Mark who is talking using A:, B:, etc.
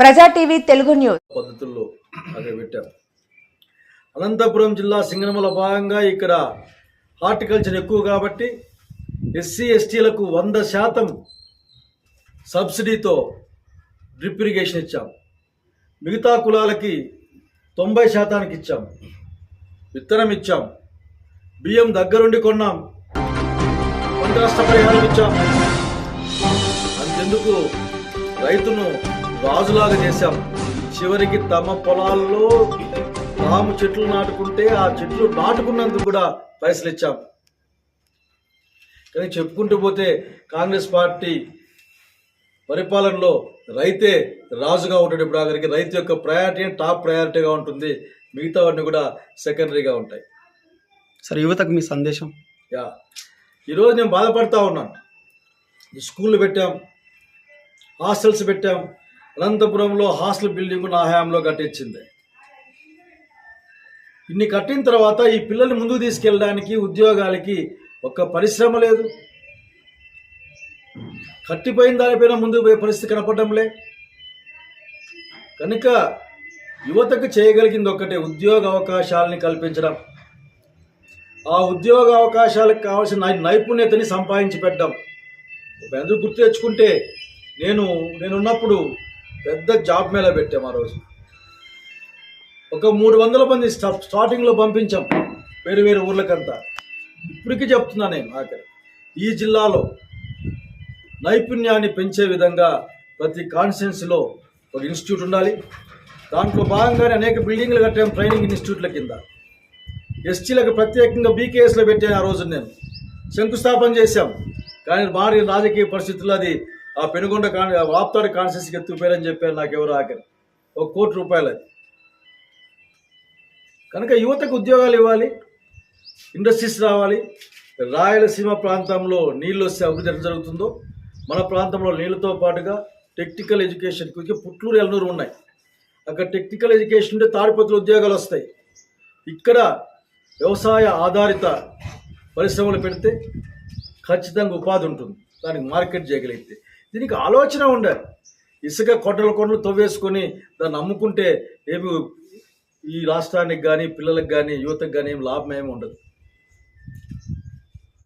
A: ప్రజా TV Telugu news.
B: పద్ధతుల్లో అక్కడ పెట్టాం. అనంతపురం జిల్లా సింగనమల భాగంగా ఇక్కడ హార్టికల్చర్ ఎక్కువ కాబట్టి ఎస్సీ ఎస్టీలకు వంద శాతం సబ్సిడీతో డ్రిప్ ఇరిగేషన్ ఇచ్చాం. మిగతా కులాలకి తొంభై శాతానికి ఇచ్చాం. విత్తనం ఇచ్చాం. బియ్యం దగ్గరుండి కొన్నాం. పంట నష్టపరిహారం ఇచ్చాం. అంతెందుకు రైతును రాజులాగా చేశాం. చివరికి తమ పొలాల్లో తాము చెట్లు నాటుకుంటే ఆ చెట్లు నాటుకున్నందుకు కూడా పైసలు ఇచ్చాం. కానీ చెప్పుకుంటూ పోతే కాంగ్రెస్ పార్టీ పరిపాలనలో రైతే రాజుగా ఉంటాడు ఇప్పుడు ఆఖరికి. రైతు యొక్క ప్రయారిటీ టాప్ ప్రయారిటీగా ఉంటుంది. మిగతావన్నీ కూడా సెకండరీగా ఉంటాయి.
C: సార్ యువతకు మీ సందేశం?
B: యా. ఈరోజు నేను బాధపడతా ఉన్నాను. స్కూళ్ళు పెట్టాం హాస్టల్స్ పెట్టాం అనంతపురంలో హాస్టల్ బిల్డింగ్ నా హయాంలో కట్టించింది. ఇన్ని కట్టిన తర్వాత ఈ పిల్లల్ని ముందుకు తీసుకెళ్ళడానికి ఉద్యోగాలకి ఒక్క పరిశ్రమ లేదు. కట్టిపోయిన దానిపైన ముందుకు పోయే పరిస్థితి కనపడంలే కనుక యువతకు చేయగలిగింది ఒక్కటే ఉద్యోగ అవకాశాలని కల్పించడం. ఆ ఉద్యోగ అవకాశాలకు కావాల్సిన నైపుణ్యతని సంపాదించి పెట్టడం. ఎందుకు గుర్తు తెచ్చుకుంటే నేను నేనున్నప్పుడు పెద్ద జాబ్ మేళ పెట్టాం ఆ రోజు. ఒక మూడు వందల మంది స్టా- స్టార్టింగ్లో పంపించాం. వేరు వేరు ఊర్లకంతా. ఇప్పటికీ చెప్తున్నా నేను ఆఖరి. ఈ జిల్లాలో నైపుణ్యాన్ని పెంచే విధంగా ప్రతి కాన్స్టిట్యున్సీలో ఒక ఇన్స్టిట్యూట్ ఉండాలి. దాంట్లో భాగంగానే అనేక బిల్డింగ్లు కట్టాం ట్రైనింగ్ ఇన్స్టిట్యూట్ల కింద. ఎస్టీలకు ప్రత్యేకంగా బీకేఎస్లో పెట్టాను ఆ రోజు నేను. శంకుస్థాపన చేశాం. కానీ భారీ రాజకీయ పరిస్థితుల్లో అది ఆ పెనుగొండ కాన్ వాప్తాడు కాన్స్టిట్యూన్సీకి ఎత్తుకుపోయారని చెప్పారు నాకు ఎవరు ఆఖరి. ఒక కోటి రూపాయలు అది కనుక యువతకు ఉద్యోగాలు ఇవ్వాలి ఇండస్ట్రీస్ రావాలి రాయలసీమ ప్రాంతంలో నీళ్ళు వస్తే అభివృద్ధి జరుగుతుందో మన ప్రాంతంలో నీళ్ళతో పాటుగా టెక్నికల్ ఎడ్యుకేషన్కి పుట్లూరు ఎల్నూరు ఉన్నాయి. అక్కడ టెక్నికల్ ఎడ్యుకేషన్ ఉంటే తాడిపత్రులు ఉద్యోగాలు వస్తాయి. ఇక్కడ వ్యవసాయ ఆధారిత పరిశ్రమలు పెడితే ఖచ్చితంగా ఉపాధి ఉంటుంది. దానికి మార్కెట్ చేయగలిగితే. దీనికి ఆలోచన ఉండాలి. ఇసుక కొండలు కొండలు తవ్వేసుకొని దాన్ని అమ్ముకుంటే ఏమి ఈ రాష్ట్రానికి కానీ పిల్లలకు కానీ యువతకు కానీ ఏం లాభం ఏమి ఉండదు.